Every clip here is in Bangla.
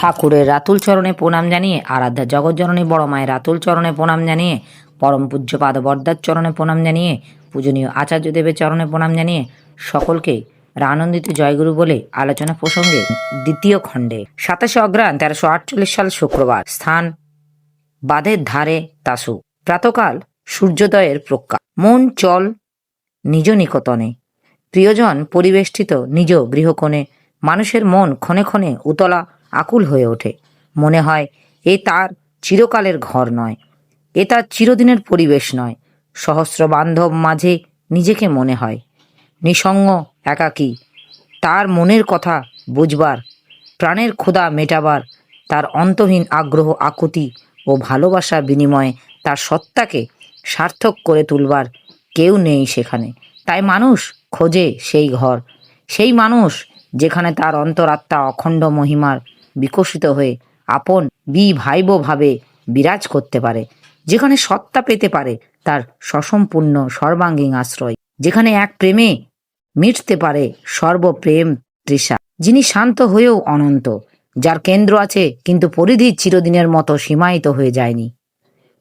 ঠাকুরের রাতুল চরণে প্রণাম জানিয়ে, আরাধ্যা জগৎজননী বড় মায়ের রাতুল চরণে প্রণাম জানিয়ে, পরম পূজ্যপাদ বরদার চরণে প্রণাম জানিয়ে, পূজনীয় আচার্য দেবের চরণে প্রণাম জানিয়ে সকলকে আনন্দিত জয়গুরু বলে আলোচনা প্রসঙ্গে দ্বিতীয় খণ্ডে। সাতাশে অগ্রাণ তেরোশো আটচল্লিশ সাল শুক্রবার, স্থান বাঁধের ধারে তাসু। প্রাতকাল সূর্যোদয়ের প্রজ্ঞা। মন, চল, নিজ নিকতনে প্রিয়জন পরিবেষ্টিত নিজ গৃহকোণে। মানুষের মন ক্ষণে ক্ষণে উতলা আকুল হয়ে ওঠে। মনে হয়, এ তার চিরকালের ঘর নয়। এ তার চিরদিনের পরিবেশ নয়। সহস্র বান্ধব মাঝে নিজেকে মনে হয়। নিসঙ্গ, একাকী। তার মনের কথা বুঝবার, প্রাণের ক্ষুধা মেটাবার, তার অন্তহীন আগ্রহ, আকুতি ও ভালোবাসা বিনিময়ে তার সত্তাকে সার্থক করে তুলবার কেউ নেই সেখানে। তাই মানুষ খোঁজে সেই ঘর। সেই মানুষ যেখানে তার অন্তরাত্মা অখণ্ড মহিমার বিকশিত হয়ে আপন বি ভাইব ভাবে বিরাজ করতে পারে। যেখানে সত্তা পেতে পারে, তার সসম্পূর্ণ সর্বাঙ্গীন আশ্রয়। যেখানে এক প্রেমে মিটতে পারে সর্বপ্রেম তৃষা। যিনি শান্ত হয়েও অনন্ত, যার কেন্দ্র আছে কিন্তু পরিধি চিরদিনের মতো সীমায়িত হয়ে যায়নি।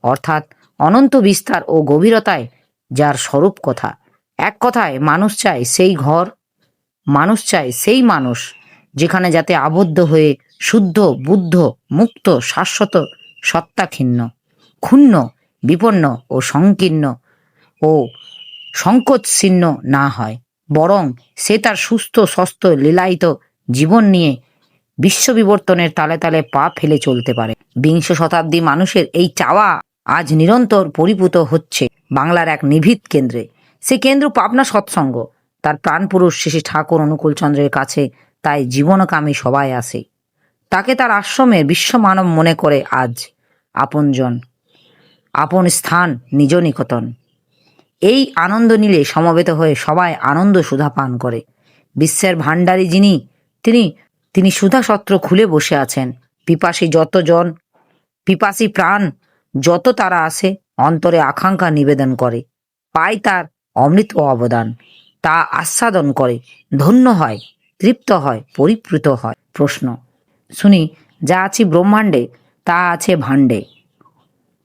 অর্থাৎ অনন্ত বিস্তার ও গভীরতায় যার স্বরূপ কথা। এক কথায় মানুষ চায় সেই ঘর, মানুষ চায় সেই মানুষ, যেখানে যাতে আবদ্ধ হয়ে শুদ্ধ, বুদ্ধ, মুক্ত, শাশ্বত সত্তাক্ষিন্ন ক্ষুণ্ণ, বিপন্ন ও সংকীর্ণ ও সংকোচশীর্ণ না হয়। বরং সে তার সুস্থ সস্ত লীলায়িত জীবন নিয়ে বিশ্ববিবর্তনের তালে তালে পা ফেলে চলতে পারে। বিংশ শতাব্দী মানুষের এই চাওয়া আজ নিরন্তর পরিপূত হচ্ছে বাংলার এক নিভিত কেন্দ্রে। সে কেন্দ্র পাবনা সৎসঙ্গ। তার প্রাণপুরুষ শ্রী ঠাকুর অনুকূলচন্দ্রের কাছে তাই জীবনকামী সবাই আসে। তাকে তার আশ্রমে বিশ্বমানব মনে করে আজ আপনজন। আপন স্থান, নিজ নিকটন। এই আনন্দ নিলে সমবেত হয়ে সবাই আনন্দ সুধা পান করে। বিশ্বের ভাণ্ডারী যিনি, তিনি তিনি সুধা সত্র খুলে বসে আছেন। পিপাসী যতজন, পিপাসী প্রাণ, যত তারা আসে অন্তরে আকাঙ্ক্ষা নিবেদন করে। পায় তার অমৃত অবদান। তা আস্বাদন করে। ধন্য হয়, তৃপ্ত হয়, পরিপ্লুত হয়। প্রশ্ন শুনি, যা আছে ব্রহ্মাণ্ডে, তা আছে ভাণ্ডে।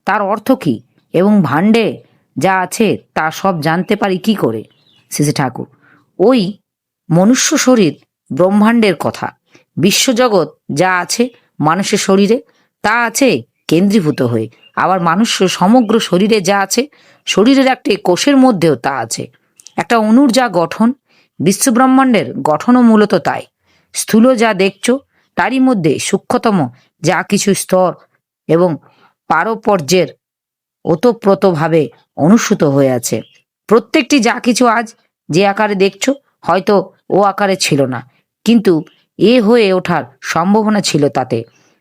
তার অর্থ কি? এবং ভাণ্ডে যা আছে, তা সব জানতে পারি কি করে? শ্রী ঠাকুর। ওই মনুষ্য শরীর ব্রহ্মাণ্ডের কথা। বিশ্বজগৎ যা আছে মানুষের শরীরে, তা আছে কেন্দ্রীভূত হয়ে। আবার মানুষ সমগ্র শরীরে যা আছে, শরীরের একটি কোষের মধ্যেও তা আছে। একটা অণুর যা গঠন বিশ্বব্রহ্মাণ্ডের গঠনও মূলত তাই। স্থূল যা দেখছ তারই মধ্যে সূক্ষ্মতম যা কিছু স্তর এবং পারপর্যের ওতপ্রোতভাবে অনুসূত হয়ে আছে। প্রত্যেকটি যা কিছু আজ যে আকারে দেখছ, হয়তো ও আকারে ছিল না, কিন্তু এ হয়ে ওঠার সম্ভাবনা ছিল তাতে।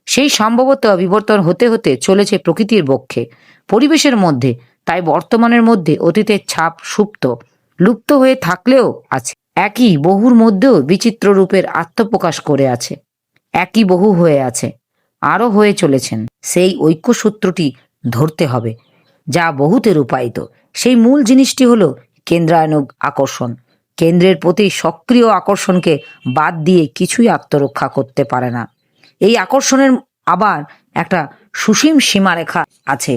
সেই সম্ভবত বিবর্তন হতে হতে চলেছে প্রকৃতির বক্ষে পরিবেশের মধ্যে, তাই বর্তমানের মধ্যে অতীতের ছাপ সুপ্ত, লুপ্ত হয়ে থাকলেও আছে। একই বহুর মধ্যেও বিচিত্র রূপের আত্মপ্রকাশ করে আছে। একই বহু হয়ে আছে, আরও হয়ে চলেছেন। সেই ঐক্যসূত্রটি ধরতে হবে, যা বহুতে রূপায়িত সেই মূল জিনিসটি হলো কেন্দ্রায়নক আকর্ষণ। কেন্দ্রের প্রতি সক্রিয় আকর্ষণকে বাদ দিয়ে কিছুই আত্মরক্ষা করতে পারে না। এই আকর্ষণের আবার একটা সুসীম সীমারেখা আছে।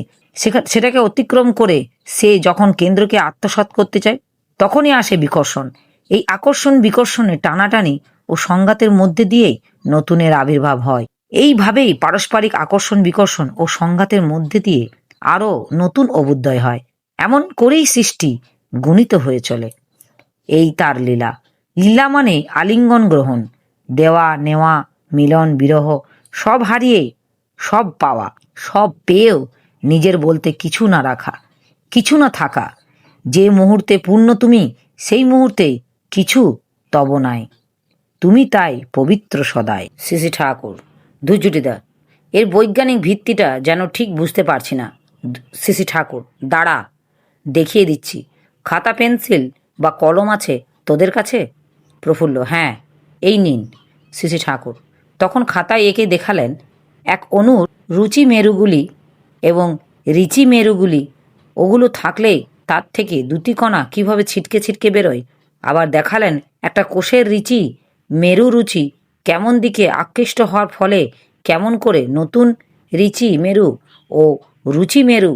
সেটাকে অতিক্রম করে সে যখন কেন্দ্রকে আত্মসাৎ করতে চায়, তখনই আসে বিকর্ষণ। এই আকর্ষণ বিকর্ষণে টানাটানি ও সংঘাতের মধ্যে দিয়েই নতুনের আবির্ভাব হয়। এইভাবেই পারস্পরিক আকর্ষণ, বিকর্ষণ ও সংঘাতের মধ্যে দিয়ে আরও নতুন অবুদ্ধয় হয়। এমন করেই সৃষ্টি গুণিত হয়ে চলে। এই তার লীলা। লীলা মানে আলিঙ্গন গ্রহণ। দেওয়া, নেওয়া, মিলন, বিরহ সব হারিয়ে, সব পাওয়া, সব পেয়েও নিজের বলতে কিছু না রাখা, কিছু না থাকা। যে মুহূর্তে পূর্ণ তুমি, সেই মুহূর্তে কিছু তব নাই। তুমি তাই পবিত্র সদায় শ্রী ঠাকুর ধুজুটিদার এর বৈজ্ঞানিক ভিত্তিটা যেন ঠিক বুঝতে পারছি না। শ্রী ঠাকুর, দাঁড়া, দেখিয়ে দিচ্ছি। খাতা, পেন্সিল বা কলম আছে তোদের কাছে? প্রফুল্ল হ্যাঁ এই নিন শ্রী ঠাকুর। তখন খাতায় এঁকে দেখালেন এক অনুর রুচি মেরুগুলি এবং রিচি মেরুগুলি। ওগুলো থাকলে তার থেকে দুটি কণা কীভাবে ছিটকে ছিটকে বেরোয়? আবার দেখালেন একটা কোষের রিচি মেরু রুচি কেমন দিকে আকৃষ্ট হওয়ার ফলে কেমন করে নতুন রিচি মেরু ও রুচি মেরু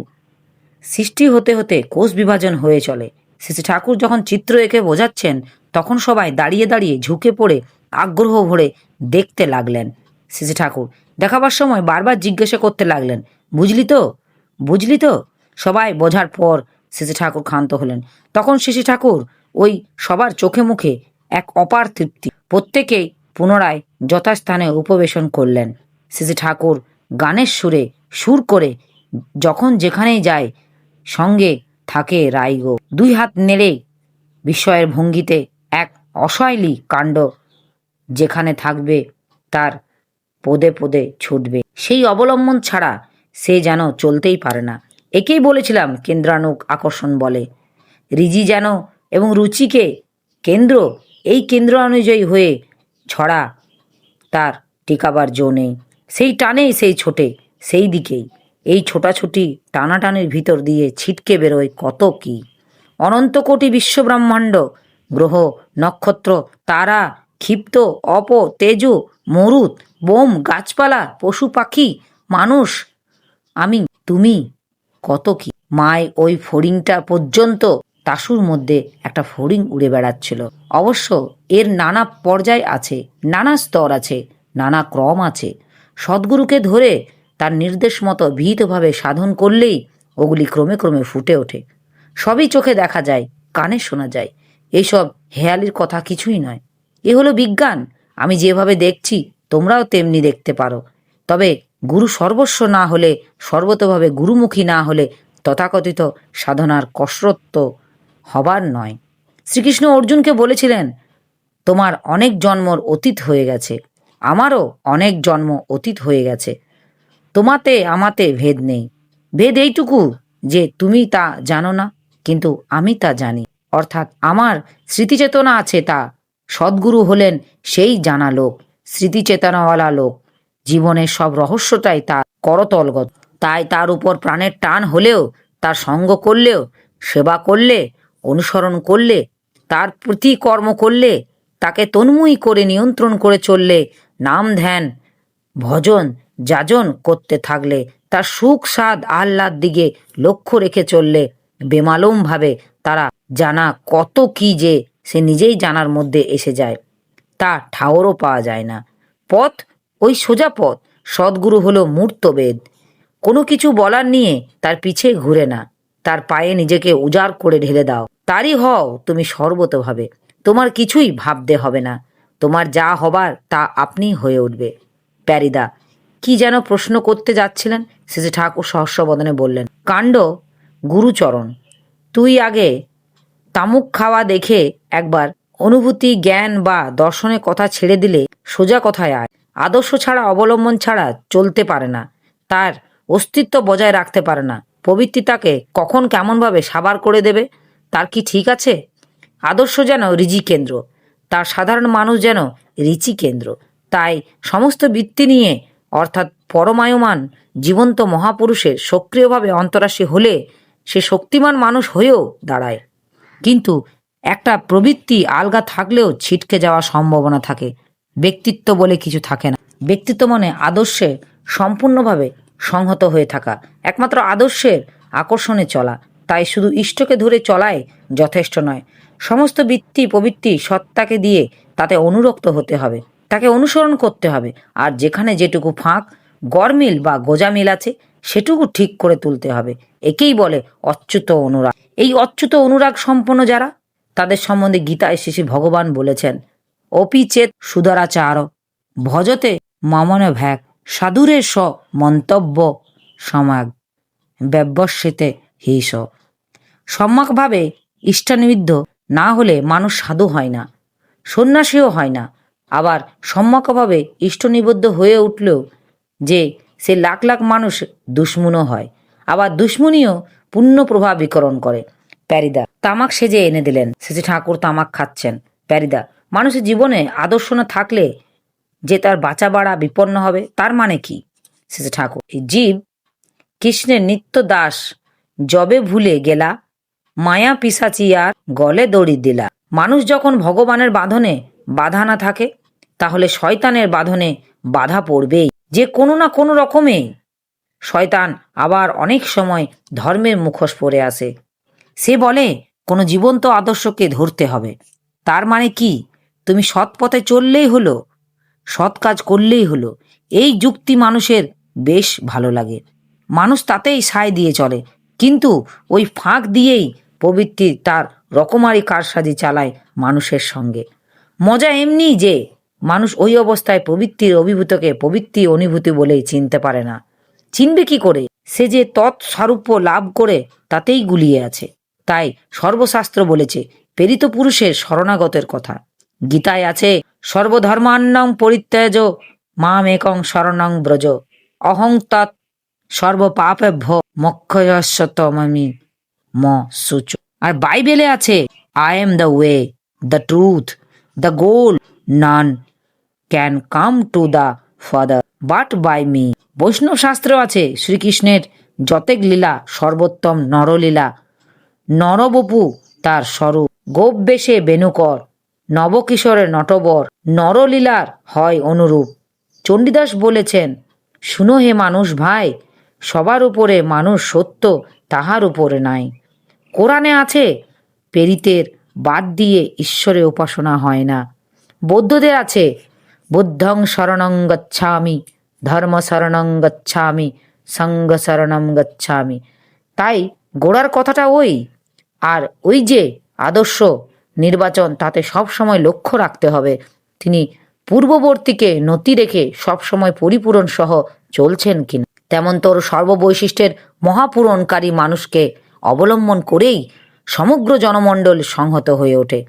সৃষ্টি হতে হতে কোষ বিভাজন হয়ে চলে। শ্রী ঠাকুর যখন চিত্র এঁকে বোঝাচ্ছেন, তখন সবাই দাঁড়িয়ে দাঁড়িয়ে ঝুঁকে পড়ে আগ্রহ ভরে দেখতে লাগলেন। শ্রী ঠাকুর দেখাবার সময় বারবার জিজ্ঞাসা করতে লাগলেন, বুঝলি তো? বুঝলি তো? সবাই বোঝার পর শ্রী ঠাকুর ক্ষান্ত হলেন। তখন শ্রী ঠাকুর ওই সবার চোখে মুখে এক অপার তৃপ্তি। প্রত্যেকেই পুনরায় যথাস্থানে উপবেশন করলেন। শ্রী ঠাকুর গানের সুরে সুর করে যখন যেখানেই যায়, সঙ্গে থাকে রাইগো। দুই হাত নেড়ে বিস্ময়ের ভঙ্গিতে এক অশৈলী কাণ্ড যেখানে থাকবে, তার পদে পদে ছুটবে। সেই অবলম্বন ছাড়া সে যেন চলতেই পারে না। একেই বলেছিলাম কেন্দ্রানুক আকর্ষণ বলে। রিজি যেন এবং রুচিকে কেন্দ্র এই কেন্দ্র অনুযায়ী হয়ে ছড়া তার টিকাবার জো নেই। সেই টানেই, সেই ছোটে, সেই দিকেই। এই ছোটাছুটি টানাটানির ভিতর দিয়ে ছিটকে বেরোয় কত কি। অনন্ত কোটি বিশ্বব্রহ্মাণ্ড, গ্রহ, নক্ষত্র, তারা, ক্ষিপ্ত, অপ, তেজু, মরুত, বোম, গাছপালা, পশু পাখি, মানুষ। আমি, তুমি কত কি? মায় ওই ফড়িংটা পর্যন্ত তাসুর মধ্যে একটা ফড়িং উড়ে বেড়াচ্ছিল। অবশ্য এর নানা পর্যায় আছে, নানা স্তর আছে, নানা ক্রম আছে। সদ্গুরুকে ধরে তার নির্দেশ মতো বিহিতভাবে সাধন করলেই ওগুলি ক্রমে ক্রমে ফুটে ওঠে। সবই চোখে দেখা যায়, কানে শোনা যায়। এইসব হেয়ালির কথা কিছুই নয়। এ হলো বিজ্ঞান। আমি যেভাবে দেখছি, তোমরাও তেমনি দেখতে পারো। তবে গুরু সর্বস্ব না হলে, সর্বতভাবে গুরুমুখী না হলে তথাকথিত সাধনার কসরত হবার নয়। শ্রীকৃষ্ণ অর্জুনকে বলেছিলেন, তোমার অনেক জন্মর অতীত হয়ে গেছে। আমারও অনেক জন্ম অতীত হয়ে গেছে। তোমাতে আমাতে ভেদ নেই। ভেদ এইটুকু যে তুমি তা জানো না, কিন্তু আমি তা জানি। অর্থাৎ আমার স্মৃতিচেতনা আছে তা সদ্গুরু হলেন সেই জানা লোক, স্মৃতিচেতনাওয়ালা লোক। জীবনের সব রহস্যটাই তার করতলগত। তাই তার উপর প্রাণের টান হলেও, তার সঙ্গ করলেও, সেবা করলে অনুসরণ করলে, তার প্রতি কর্ম করলে, তাকে তন্ময়ী করে নিয়ন্ত্রণ করে চললে, নাম ধ্যান, ভজন, যাজন করতে থাকলে, তার সুখ স্বাদ আহ্লাদ দিকে লক্ষ্য রেখে চললে, বেমালুমভাবে তারা জানা কত কি যে সে নিজেই জানার মধ্যে এসে যায়, তা ঠাওরও পাওয়া যায় না। পথ, ওই সোজা পথ, সদ্গুরু হলো মূর্তবেদ। কোনো কিছু বলার নিয়ে তার পিছে ঘুরে না। তার পায়ে নিজেকে উজাড় করে ঢেলে দাও। তারই হও, তুমি সর্বতভাবে তোমার কিছুই ভাবতে হবে না। তোমার যা হবার, তা আপনি হয়ে উঠবে। প্যারিদা, কি যেন প্রশ্ন করতে যাচ্ছিলেন? শেষে ঠাকুর সহস্রবদনে বললেন, কাণ্ড, গুরুচরণ। তুই আগে তামুক খাওয়া দেখে একবার অনুভূতি, জ্ঞান বা দর্শনের কথা ছেড়ে দিলে সোজা কথায় আয়। আদর্শ ছাড়া, অবলম্বন ছাড়া চলতে পারে না। তার অস্তিত্ব বজায় রাখতে পারে না। প্রবৃত্তি তাকে কখন কেমনভাবে সাবার করে দেবে, তার কি ঠিক আছে? আদর্শ যেন রিজি কেন্দ্র, তার সাধারণ মানুষ যেন রিচি কেন্দ্র। তাই সমস্ত বৃত্তি নিয়ে, অর্থাৎ পরমায়মান, জীবন্ত মহাপুরুষের সক্রিয়ভাবে অন্তরাশী হলে সে শক্তিমান মানুষ হয়েও দাঁড়ায়। কিন্তু একটা প্রবৃত্তি আলগা থাকলেও ছিটকে যাওয়ার সম্ভাবনা থাকে। ব্যক্তিত্ব বলে কিছু থাকে না। ব্যক্তিত্ব মানে আদর্শে সম্পূর্ণভাবে সংহত হয়ে থাকা। একমাত্র আদর্শের আকর্ষণে চলা। তাই শুধু ইষ্টকে ধরে চলাই যথেষ্ট নয়। সমস্ত বৃত্তি প্রবৃত্তি সত্তাকে দিয়ে তাতে অনুরক্ত হতে হবে। তাকে অনুসরণ করতে হবে। আর যেখানে যেটুকু ফাঁক গরমিল বা গোজামিল আছে, সেটুকু ঠিক করে তুলতে হবে। একেই বলে অচ্যুত অনুরাগ। এই অচ্যুত অনুরাগ সম্পন্ন যারা, তাদের সম্বন্ধে গীতায় শেষে ভগবান বলেছেন, অপি চেত সুদারাচার ভজতে মামনে ভ্যাক সাধুরের স মন্তব্য সমাগ ব্যবস্যেতে হিস সম্যকভাবে ইষ্টানিবিদ্ধ না হলে মানুষ সাধু হয় না, সন্ন্যাসীও হয় না। আবার সম্যকভাবে ইষ্টনিবদ্ধ হয়ে উঠলেও যে সে লাখ লাখ মানুষ দুশ্মনও হয়, আবার দুশ্মনীও পুণ্য প্রভাব বিকরণ করে। প্যারিদা, তামাক সেজে এনে দিলেন। সেজে ঠাকুর তামাক খাচ্ছেন। প্যারিদা, মানুষের জীবনে আদর্শ না থাকলে যে তার বাঁচা বাড়া বিপন্ন হবে, তার মানে কি? সেজে ঠাকুর, এই জীব কৃষ্ণের নিত্য দাস জবে ভুলে গেলা, মায়া পিসাচিয়ার গলে দড়ি দিলা। মানুষ যখন ভগবানের বাঁধনে বাধা না থাকে, তাহলে শয়তানের বাঁধনে বাধা পড়বেই। যে কোনো না কোনো রকমে শয়তান আবার অনেক সময় ধর্মের মুখোশ পরে আসে। সে বলে, কোনো জীবন্ত আদর্শকে ধরতে হবে। তার মানে কি? তুমি সৎ পথে চললেই হলো সৎ কাজ করলেই হলো। এই যুক্তি মানুষের বেশ ভালো লাগে। মানুষ তাতেই সায় দিয়ে চলে। কিন্তু ওই ফাঁক দিয়েই প্রবৃত্তি তার রকমারি কারসাজি চালায় মানুষের সঙ্গে। মজা এমনি যে মানুষ ওই অবস্থায় প্রবৃত্তির অভিভূতকে প্রবৃত্তি অনুভূতি বলেই চিনতে পারে না। চিনবে কি করে? সে যে তৎসারূপ্য লাভ করে তাতেই গুলিয়ে আছে। তাই সর্বশাস্ত্র বলেছে, প্রেরিত পুরুষের শরণাগতের কথা। গীতায় আছে, সর্বধর্মান্নং পরিত্যাজ মাম একং শরণং ব্রজ। অহং তৎ সর্বপাপেভ্য মক্ষয়স্বতমি ম সুচ। আর বাইবেলে আছে I am the way the truth the goal none can come to the father but by me বৈষ্ণব শাস্ত্র আছে, শ্রীকৃষ্ণের যতেক লীলা, সর্বোত্তম নরলীলা। নরবপু তার স্বরূপ। গোপ বেশে বেনুকর নবকিশোরের নটবর নরলীলার হয় অনুরূপ। চণ্ডীদাস বলেছেন, শুনো হে মানুষ ভাই, সবার উপরে মানুষ সত্য, তাহার উপরে নাই। কোরআনে আছে, পেরিতের বাদ দিয়ে ঈশ্বরে উপাসনা হয় না। বৌদ্ধদের আছে, বুদ্ধং শরণং গচ্ছামি, ধর্ম শরণং গচ্ছামি, সঙ্গ শরণং গচ্ছামি। তাই গোড়ার কথাটা ওই, আর ওই যে আদর্শ নির্বাচন তাতে সবসময় লক্ষ্য রাখতে হবে। তিনি পূর্ববর্তীকে নতি রেখে সবসময় পরিপূরণ সহ চলছেন কিনা। তেমন তোর সর্ববৈশিষ্ট্যের মহাপূরণকারী মানুষকে অবলম্বন করেই সমগ্র জনমণ্ডল সংহত হয়ে ওঠে।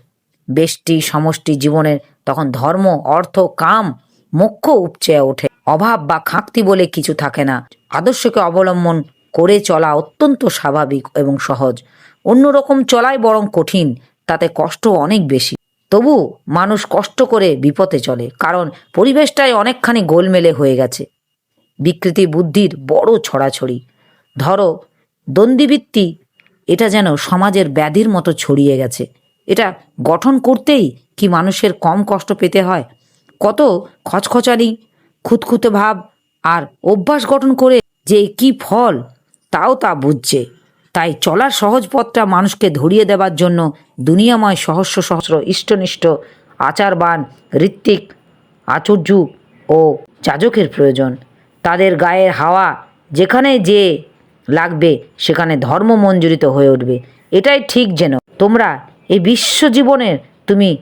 বেষ্টি সমষ্টি জীবনের তখন ধর্ম, অর্থ, কাম, মোক্ষ উপচে ওঠে। অভাব বা খাঁকতি বলে কিছু থাকে না। আদর্শকে অবলম্বন করে চলা অত্যন্ত স্বাভাবিক এবং সহজ। অন্যরকম চলাই বরং কঠিন। তাতে কষ্ট অনেক বেশি। তবু মানুষ কষ্ট করে বিপথে চলে, কারণ পরিবেশটাই অনেকখানি গোলমেলে হয়ে গেছে। বিকৃতি বুদ্ধির বড় ছড়াছড়ি। ধরো, দ্বন্দ্বিবৃত্তি, এটা যেন সমাজের ব্যাধির মতো ছড়িয়ে গেছে। এটা গঠন করতেই কি মানুষের কম কষ্ট পেতে হয়? কত খচখচানি, খুঁতখুঁতে ভাব আর অভ্যাস গঠন করে যে কি ফল, তাও তা বুঝছে। তাই চলার সহজ পথটা মানুষকে ধরিয়ে দেবার জন্য দুনিয়াময় সহস্র সহস্র ইষ্টনিষ্ঠ আচারবান, ঋত্বিক, আচর্য ও যাজকের প্রয়োজন। তাদের গায়ের হাওয়া যেখানে যে লাগবে সেখানে ধর্ম মঞ্জুরিত হয়ে উঠবে। এটাই ঠিক যেন। তোমরা এই বিশ্ব বিশ্বজীবনের তুমি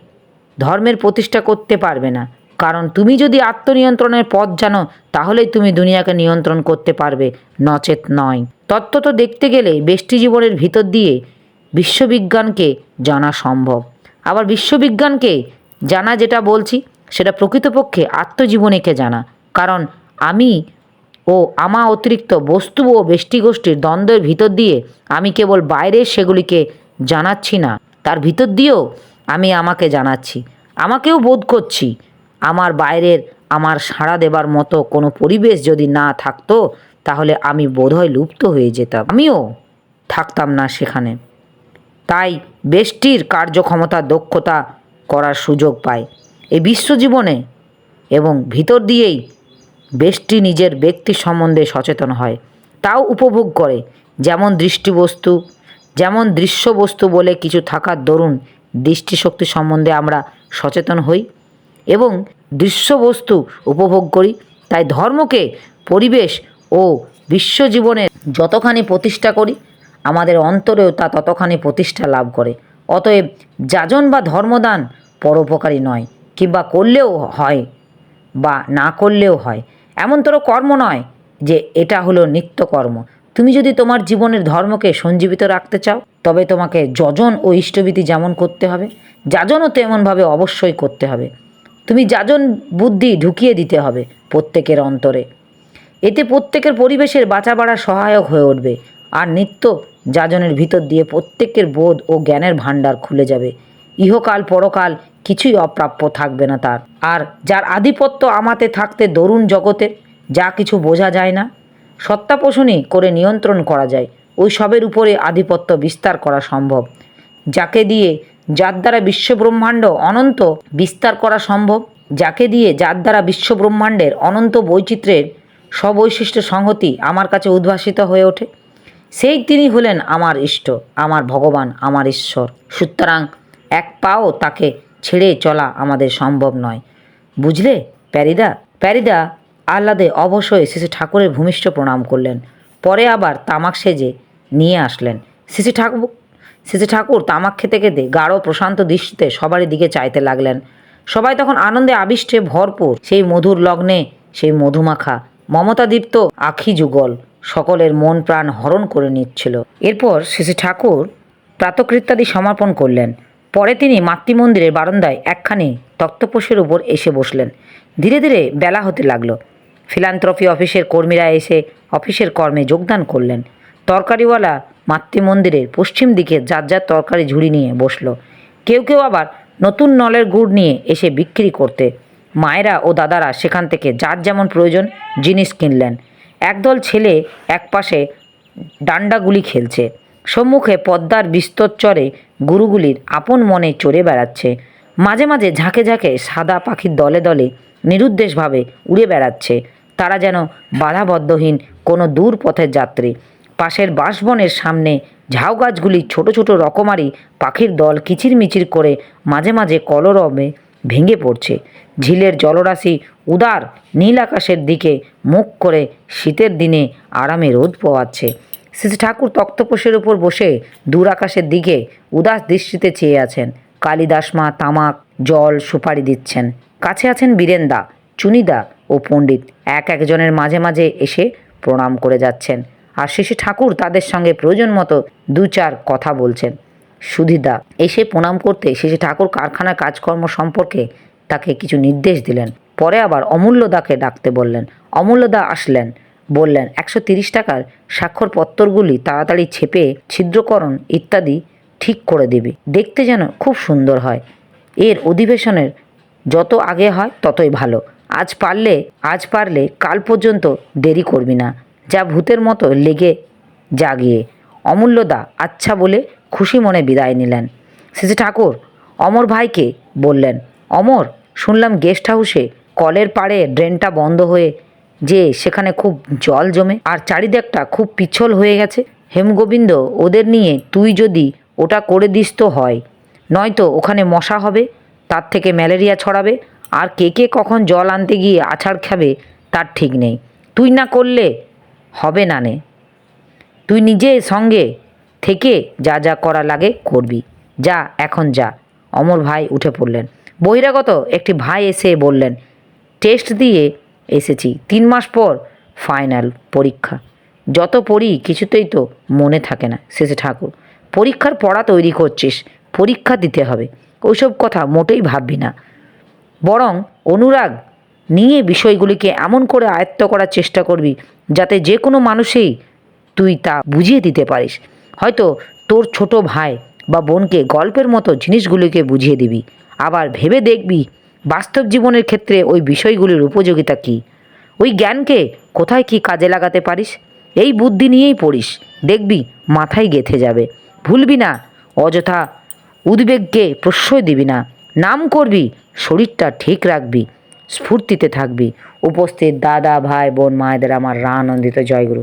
ধর্মের প্রতিষ্ঠা করতে পারবে না। কারণ তুমি যদি আত্মনিয়ন্ত্রণের পথ জানো, তাহলেই তুমি দুনিয়াকে নিয়ন্ত্রণ করতে পারবে, নচেত নয়। তত্ত্ব তো দেখতে গেলে বেষ্টি জীবনের ভিতর দিয়ে বিশ্ববিজ্ঞানকে জানা সম্ভব। আবার বিশ্ববিজ্ঞানকে জানা যেটা বলছি, সেটা প্রকৃতপক্ষে আত্মজীবনীকে জানা। কারণ আমি ও আমা অতিরিক্ত বস্তু ও বেষ্টিগোষ্ঠীর দ্বন্দ্বের ভিতর দিয়ে আমি কেবল বাইরের সেগুলিকে জানাচ্ছি না, তার ভিতর দিয়েও আমি আমাকে জানাচ্ছি। আমাকেও বোধ করছি। আমার বাইরের আমার সাড়া দেবার মতো কোনো পরিবেশ যদি না থাকতো, তাহলে আমি বোধহয় লুপ্ত হয়ে যেতাম। আমিও থাকতাম না সেখানে। তাই বেষ্টির কার্যক্ষমতা, দক্ষতা করার সুযোগ পায় এই বিশ্বজীবনে এবং ভিতর দিয়েই বেষ্টি নিজের ব্যক্তি সম্বন্ধে সচেতন হয়। তাও উপভোগ করে। যেমন দৃষ্টিবস্তু, যেমন দৃশ্যবস্তু বলে কিছু থাকার দরুন দৃষ্টিশক্তি সম্বন্ধে আমরা সচেতন হই। এবং দৃশ্যবস্তু উপভোগ করি। তাই ধর্মকে, পরিবেশ ও বিশ্বজীবনের যতখানি প্রতিষ্ঠা করি, আমাদের অন্তরেও তা ততখানি প্রতিষ্ঠা লাভ করে। অতএব যাজন বা ধর্মদান পরোপকারী নয়, কিংবা করলেও হয় বা না করলেও হয়। এমনতর কর্ম নয় যে এটা হলো নিত্যকর্ম। তুমি যদি তোমার জীবনের ধর্মকে সঞ্জীবিত রাখতে চাও, তবে তোমাকে যজন ও ইষ্টবিধি যেমন করতে হবে, যাজনও তেমনভাবে অবশ্যই করতে হবে। তুমি যাজন বুদ্ধি ঢুকিয়ে দিতে হবে প্রত্যেকের অন্তরে। এতে প্রত্যেকের পরিবেশের বাঁচা বাড়া সহায়ক হয়ে উঠবে। আর নিত্য যাজনের ভিতর দিয়ে প্রত্যেকের বোধ ও জ্ঞানের ভাণ্ডার খুলে যাবে। ইহকাল পরকাল কিছুই অপ্রাপ্য থাকবে না তার। আর যার আধিপত্য আমাতে থাকতে দরুণ জগতে, যা কিছু বোঝা যায় না, সত্তাপোষণই করে নিয়ন্ত্রণ করা যায়। ওই সবের উপরে আধিপত্য বিস্তার করা সম্ভব। যাকে দিয়ে যার দ্বারা বিশ্বব্রহ্মাণ্ড অনন্ত বিস্তার করা সম্ভব, যাকে দিয়ে যার দ্বারা বিশ্বব্রহ্মাণ্ডের অনন্ত বৈচিত্র্যের সবৈশিষ্ট্য সংহতি আমার কাছে উদ্ভাসিত হয়ে ওঠে। সেই তিনি হলেন আমার ইষ্ট, আমার ভগবান, আমার ঈশ্বর। সুতরাং এক পাও তাকে ছেড়ে চলা আমাদের সম্ভব নয়। বুঝলে, প্যারিদা? প্যারিদা আহ্লাদে অবশ্যই শ্রী ঠাকুরের ভূমিষ্ঠ প্রণাম করলেন। পরে আবার তামাক সেজে নিয়ে আসলেন। শ্রী ঠাকুর শ্রী ঠাকুর, তামাক খেতে খেতে গাঢ় প্রশান্ত দৃষ্টিতে সবারই দিকে চাইতে লাগলেন। সবাই তখন আনন্দে আবিষ্টে ভরপুর। সেই মধুর লগ্নে সেই মধুমাখা, মমতাদীপ্ত আখি যুগল, সকলের মন প্রাণ হরণ করে নিচ্ছিল। এরপর শ্রী ঠাকুর প্রাতকৃত্যাদি সমর্পণ করলেন। পরে তিনি মাতৃমন্দিরের বারান্দায় একখানি তক্তপোষের উপর এসে বসলেন। ধীরে ধীরে বেলা হতে লাগল। ফিলান্থ্রফি অফিসের কর্মীরা এসে অফিসের কর্মে যোগদান করলেন। তরকারিওয়ালা মাতৃমন্দিরের পশ্চিম দিকে যার যার তরকারি ঝুড়ি নিয়ে বসল। কেউ কেউ আবার নতুন নলের গুড় নিয়ে এসে বিক্রি করতে। মায়েরা ও দাদারা সেখান থেকে যার যেমন প্রয়োজন জিনিস কিনলেন। একদল ছেলে একপাশে ডান্ডাগুলি খেলছে। সম্মুখে পদ্মার বিস্তর চরে গুরুগুলির আপন মনে চড়ে বেড়াচ্ছে। মাঝে মাঝে ঝাঁকে ঝাঁকে সাদা পাখির দলে দলে নিরুদ্দেশভাবে উড়ে বেড়াচ্ছে। তারা যেন বাধাবদ্ধহীন কোনো দূর পথের যাত্রী। পাশের বাঁশবনের সামনে ঝাউ গাছগুলি ছোট ছোট রকমারি পাখির দল কিচিরমিচির করে মাঝে মাঝে কলরবে ভেঙে পড়ছে। ঝিলের জলরাশি উদার নীল আকাশের দিকে মুখ করে শীতের দিনে আরামে রোদ পোয়াচ্ছে শ্রী ঠাকুর তক্তপোষের উপর বসে দূর আকাশের দিকে উদাস দৃষ্টিতে চেয়ে আছেন। কালিদাস মা তামাক জল সুপারি দিচ্ছেন। কাছে আছেন বীরেন্দা, চুনিদা ও পণ্ডিত। এক একজনের মাঝে মাঝে এসে প্রণাম করে যাচ্ছেন। আর শেষে ঠাকুর তাদের সঙ্গে প্রয়োজন মতো দু চার কথা বলছেন। সুধিদা এসে প্রণাম করতে শেষে ঠাকুর কারখানার কাজকর্ম সম্পর্কে তাকে কিছু নির্দেশ দিলেন। পরে আবার অমূল্যদাকে ডাকতে বললেন। অমূল্যদা আসলেন, বললেন, একশো তিরিশ টাকার স্বাক্ষরপত্রগুলি তাড়াতাড়ি ছেপে ছিদ্রকরণ ইত্যাদি ঠিক করে দেবে। দেখতে যেন খুব সুন্দর হয়। এর অধিবেশনের যত আগে হয় ততই ভালো। আজ পারলে আজ পারলে কাল পর্যন্ত দেরি করবি না। যা ভূতের মতো লেগে জাগিয়ে। অমূল্যদা আচ্ছা বলে খুশি মনে বিদায় নিলেন। শ্রী ঠাকুর, অমর ভাইকে বললেন, অমর, শুনলাম গেস্ট হাউসে কলের পাড়ে ড্রেনটা বন্ধ হয়ে যে সেখানে খুব জল জমে আর চারিদিকটা খুব পিছল হয়ে গেছে। হেমগোবিন্দ, ওদের নিয়ে তুই যদি ওটা করে দিস তো হয়, নয়তো ওখানে মশা হবে, তার থেকে ম্যালেরিয়া ছড়াবে, আর কে কে কখন জল আনতে গিয়ে আছাড় খাবে তার ঠিক নেই। তুই না করলে হবে না নে। তুই নিজে সঙ্গে থেকে যা যা করা লাগে করবি। যা, এখন যা। অমর ভাই উঠে পড়লেন। বহিরাগত একটি ভাই এসে বললেন, টেস্ট দিয়ে এসেছি। তিন মাস পর ফাইনাল পরীক্ষা। যত পড়ি কিছুতেই তো মনে থাকে না। শেষে ঠাকুর, পরীক্ষার পড়া তৈরি করছিস, পরীক্ষা দিতে হবে। ওইসব কথা মোটেই ভাববি না। বরং অনুরাগ নিয়ে বিষয়গুলিকে এমন করে আয়ত্ত করার চেষ্টা করবি যাতে যে কোনো মানুষেই তুই তা বুঝিয়ে দিতে পারিস। হয়তো তোর ছোট ভাই বা বোনকে গল্পের মতো জিনিসগুলিকে বুঝিয়ে দিবি। আবার ভেবে দেখবি বাস্তব জীবনের ক্ষেত্রে ওই বিষয়গুলির উপযোগিতা কী। ওই জ্ঞানকে কোথায় কি কাজে লাগাতে পারিস? এই বুদ্ধি নিয়েই পড়িস। দেখবি মাথায় গেথে যাবে। ভুলবি না। অযথা উদ্বেগকে প্রশ্রয় দিবি না। নাম করবি। শরীরটা ঠিক রাখবি। স্ফূর্তিতে থাকবি। উপস্থিত দাদা ভাই বোন মায়েদের আমার আনন্দিত জয়গুরু।